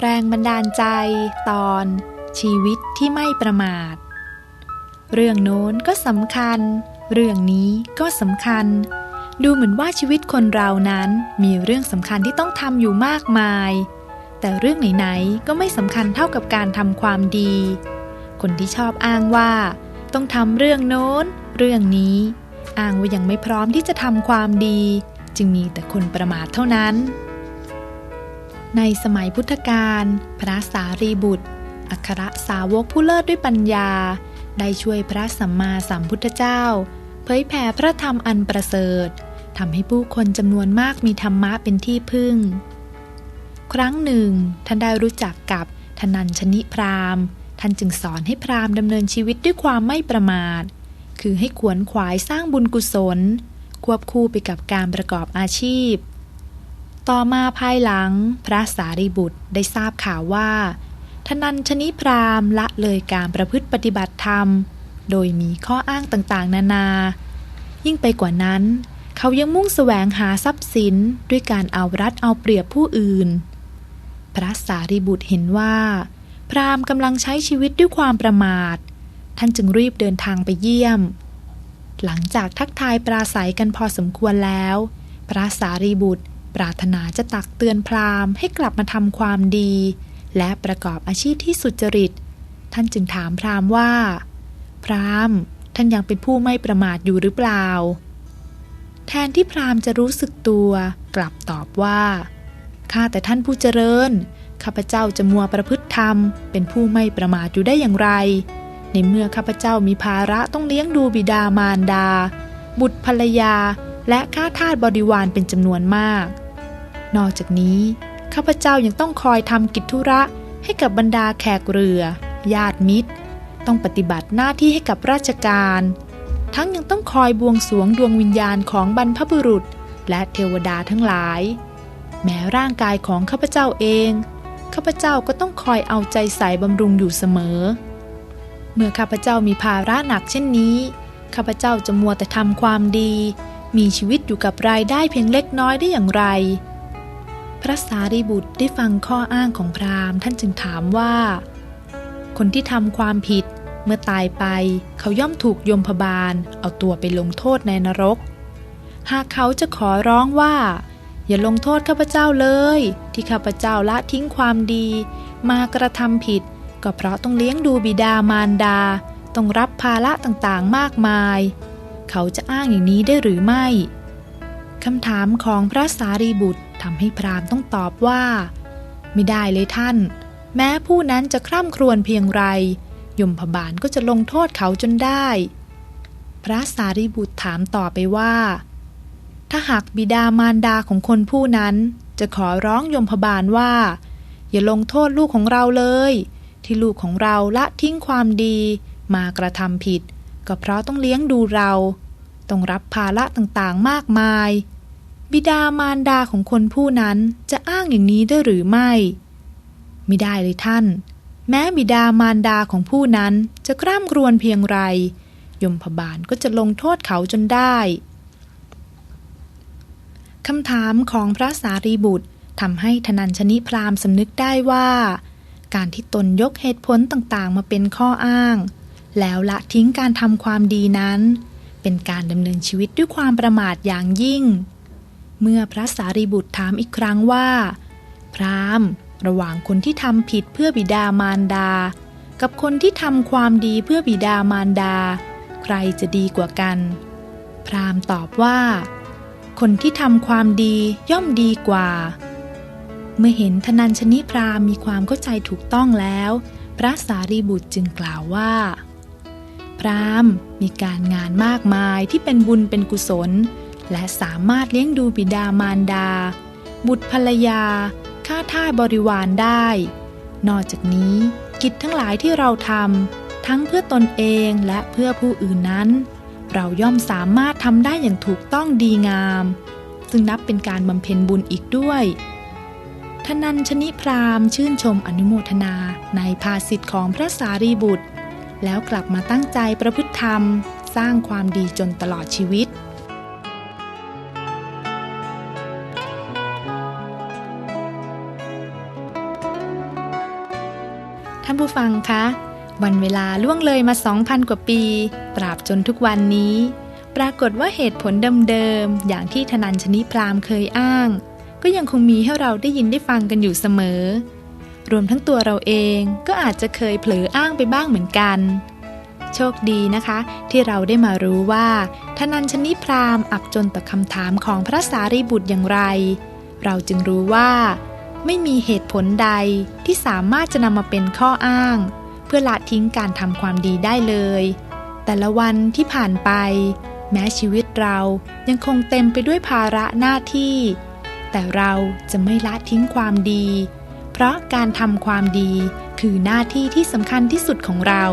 แรงบันดาลใจ ตอน ชีวิตที่ไม่ประมาท เรื่องโน้นก็สำคัญ เรื่องนี้ก็สำคัญ ดูเหมือนว่าชีวิตคนเรานั้นมีเรื่องสำคัญที่ต้องทำอยู่มากมาย แต่เรื่องไหนๆก็ไม่สำคัญเท่ากับการทำความดี คนที่ชอบอ้างว่า ต้องทำเรื่องโน้น เรื่องนี้ อ้างว่ายังไม่พร้อมที่จะทำความดี จึงมีแต่คนประมาทเท่านั้น ในสมัยพุทธกาลพระสารีบุตร อัครสาวกผู้เลิศด้วยปัญญา ได้ช่วยพระสัมมาสัมพุทธเจ้า เผยแผ่พระธรรมอันประเสริฐทำให้ผู้คนจำนวนมากมีธรรมะเป็นที่พึ่ง ครั้งหนึ่ง ท่านได้รู้จักกับธนัญชนิพรามท่านจึงสอนให้พราหมณ์ดำเนินชีวิตด้วยความไม่ประมาท คือให้ขวนขวายสร้างบุญกุศล ควบคู่ไปกับการประกอบอาชีพ ต่อมาภายหลังพระสารีบุตรได้ทราบข่าวว่า ทนัญชนิพรามละเลยการประพฤติปฏิบัติธรรม โดยมีข้ออ้างต่างๆ นานา ยิ่งไปกว่านั้น เขายังมุ่งแสวงหาทรัพย์สินด้วยการเอารัดเอาเปรียบผู้อื่น พระสารีบุตรเห็นว่า พราหมณ์กำลังใช้ชีวิตด้วยความประมาท ท่านจึงรีบเดินทางไปเยี่ยม หลังจากทักทายปราศัยกันพอสมควรแล้ว พระสารีบุตร ปรารถนาจะตักเตือนพราหมณ์ให้กลับมาทำความดี และประกอบอาชีพที่สุจริต ท่านจึงถามพราหมณ์ว่า พราหมณ์ ท่านยังเป็นผู้ไม่ประมาทอยู่หรือเปล่า แทนที่พราหมณ์จะรู้สึกตัวกลับตอบว่าข้าแต่ท่านผู้เจริญข้าพเจ้าจะมัวประพฤติธรรม เป็นผู้ไม่ประมาทอยู่ได้อย่างไร ในเมื่อข้าพเจ้ามีภาระต้องเลี้ยงดูบิดามารดา บุตรภรรยา และข้าทาสบริวารเป็นจำนวนมาก นอกจากนี้ ข้าพเจ้ายังต้องคอยทำกิจธุระให้กับบรรดาแขกเรือ ญาติมิตร ต้องปฏิบัติหน้าที่ให้กับราชการ ทั้งยังต้องคอยบวงสรวงดวงวิญญาณของบรรพบุรุษ และเทวดาทั้งหลาย แม้ร่างกายของข้าพเจ้าเองข้าพเจ้าก็ต้องคอยเอาใจใส่บำรุงอยู่เสมอ เมื่อข้าพเจ้ามีภาระหนักเช่นนี้ข้าพเจ้าจะมัวแต่ทำความดี มีชีวิตอยู่กับรายได้เพียงเล็กน้อยได้อย่างไร พระสารีบุตรได้ฟังข้ออ้างของพราหมณ์ ท่านจึงถามว่า คนที่ทำความผิดเมื่อตายไปเขาย่อมถูกยมพบาล เอาตัวไปลงโทษในนรก หากเขาจะขอร้องว่า อย่าลงโทษข้าพเจ้าเลย ที่ข้าพเจ้าละทิ้งความดี มากระทำผิด ก็เพราะต้องเลี้ยงดูบิดามารดา ต้องรับภาระต่างๆมากมาย เขาจะอ้างอย่างนี้ได้หรือไม่คำถามของพระสารีบุตรทำให้พราหมณ์ต้องตอบว่า ไม่ได้เลยท่าน แม้ผู้นั้นจะคร่ำครวญเพียงไร ยมพบาลก็จะลงโทษเขาจนได้ พระสารีบุตรถามต่อไปว่า ถ้าหากบิดามารดาของคนผู้นั้น จะขอร้องยมพบาลว่า อย่าลงโทษลูกของเราเลย ที่ลูกของเราละทิ้งความดีมากระทำผิด ก็เพราะต้องเลี้ยงดูเรา ต้องรับภาระต่างๆมากมาย บิดามารดาของคนผู้นั้นจะอ้างอย่างนี้ได้หรือไม่ ไม่ได้เลยท่าน แม้บิดามารดาของผู้นั้นจะกร่ำกรวนเพียงไร ยมพบาลก็จะลงโทษเขาจนได้คำถามของพระสารีบุตรทำให้ธนัญชนิพรามสำนึกได้ว่า การที่ตนยกเหตุผลต่างๆ มาเป็นข้ออ้าง แล้วละทิ้งการทำความดีนั้น เป็นการดำเนินชีวิตด้วยความประมาทอย่างยิ่ง เมื่อพระสารีบุตรถามอีกครั้งว่า พราหมณ์ระหว่างคนที่ทำผิดเพื่อบิดามารดา กับคนที่ทำความดีเพื่อบิดามารดา ใครจะดีกว่ากัน พราหมณ์ตอบว่า คนที่ทำความดีย่อมดีกว่า เมื่อเห็นธนัญชนิพราหมณ์มีความเข้าใจถูกต้องแล้ว พระสารีบุตรจึงกล่าวว่า รามมีการงานมากมายที่เป็นบุญเป็นกุศล และสามารถเลี้ยงดูบิดามารดา บุตรภรรยาข้าท่าบริวารได้ นอกจากนี้กิจทั้งหลายที่เราทำทั้งเพื่อตนเองและเพื่อผู้อื่นนั้น เราย่อมสามารถทำได้อย่างถูกต้องดีงาม ซึ่งนับเป็นการบำเพ็ญบุญอีกด้วยทนัญชนิพรามชื่นชมอนุโมทนาในภาสิทธิ์ของพระสารีบุตร แล้วกลับมาตั้งใจประพฤติธรรม สร้างความดีจนตลอดชีวิต ท่านผู้ฟังคะ วันเวลาล่วงเลยมา 2,000 กว่าปี ตราบจนทุกวันนี้ ปรากฏว่าเหตุผลเดิมๆ อย่างที่ธนัญชนิพรามเคยอ้าง ก็ยังคงมีให้เราได้ยินได้ฟังกันอยู่เสมอ รวมทั้งตัวเราเองก็อาจจะเคยเผลออ้างไปบ้างเหมือนกัน โชคดีนะคะ ที่เราได้มารู้ว่าธนัญชนิพรามอับจนต่อคำถามของพระสารีบุตรอย่างไร เราจึงรู้ว่า ไม่มีเหตุผลใดที่สามารถจะนำมาเป็นข้ออ้าง เพื่อละทิ้งการทำความดีได้เลย แต่ละวันที่ผ่านไป แม้ชีวิตเรายังคงเต็มไปด้วยภาระหน้าที่ แต่เราจะไม่ละทิ้งความดี เพราะการทำความดีคือหน้าที่ที่สำคัญที่สุดของเรา